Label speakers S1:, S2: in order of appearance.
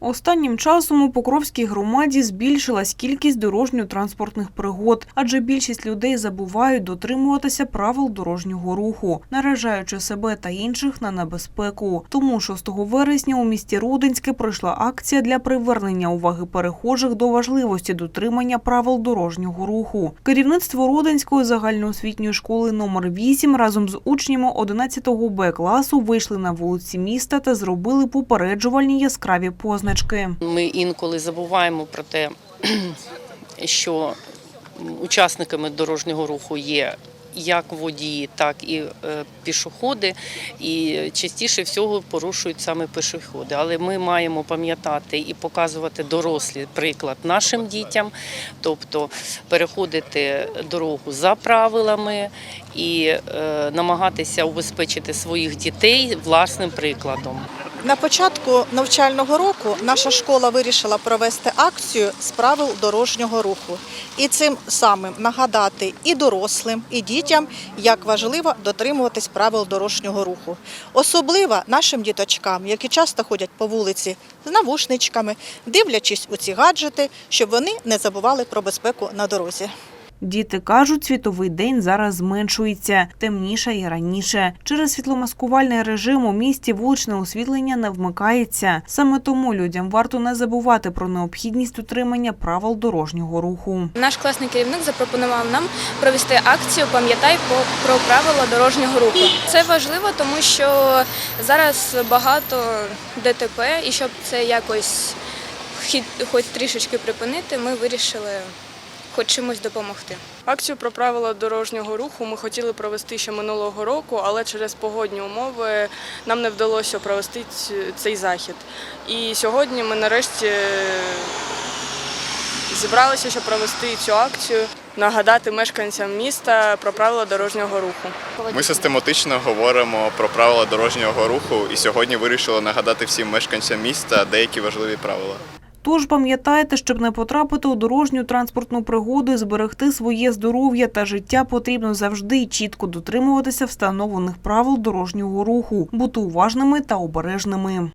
S1: Останнім часом у Покровській громаді збільшилась кількість дорожньо-транспортних пригод, адже більшість людей забувають дотримуватися правил дорожнього руху, наражаючи себе та інших на небезпеку. Тому 6 вересня у місті Рудинське пройшла акція для привернення уваги перехожих до важливості дотримання правил дорожнього руху. Керівництво Рудинської загальноосвітньої школи номер 8 разом з учнями 11 Б класу вийшли на вулиці міста та зробили попереджувальні яскраві позначки.
S2: Ми інколи забуваємо про те, що учасниками дорожнього руху є як водії, так і е, пішоходи, і частіше всього порушують саме пішоходи. Але ми маємо пам'ятати і показувати дорослий приклад нашим дітям, тобто переходити дорогу за правилами і е, намагатися убезпечити своїх дітей власним прикладом.
S3: На початку навчального року наша школа вирішила провести акцію з правил дорожнього руху і цим самим нагадати і дорослим, і дітям, як важливо дотримуватись правил дорожнього руху. Особливо нашим діточкам, які часто ходять по вулиці з навушничками, дивлячись у ці гаджети, щоб вони не забували про безпеку на дорозі.
S1: Діти кажуть, світовий день зараз зменшується, темніше і раніше. Через світломаскувальний режим у місті вуличне освітлення не вмикається. Саме тому людям варто не забувати про необхідність дотримання правил дорожнього руху.
S4: Наш класний керівник запропонував нам провести акцію Пам'ятай про правила дорожнього руху. Це важливо, тому що зараз багато ДТП, і щоб це якось хоч трішечки припинити, ми вирішили хоч чимось допомогти.
S5: Акцію про правила дорожнього руху ми хотіли провести ще минулого року, але через погодні умови нам не вдалося провести цей захід. І сьогодні ми нарешті зібралися, щоб провести цю акцію, нагадати мешканцям міста про правила дорожнього руху.
S6: Ми систематично говоримо про правила дорожнього руху і сьогодні вирішили нагадати всім мешканцям міста деякі важливі правила.
S1: Тож пам'ятайте, щоб не потрапити у дорожню транспортну пригоду і зберегти своє здоров'я та життя, потрібно завжди чітко дотримуватися встановлених правил дорожнього руху, бути уважними та обережними.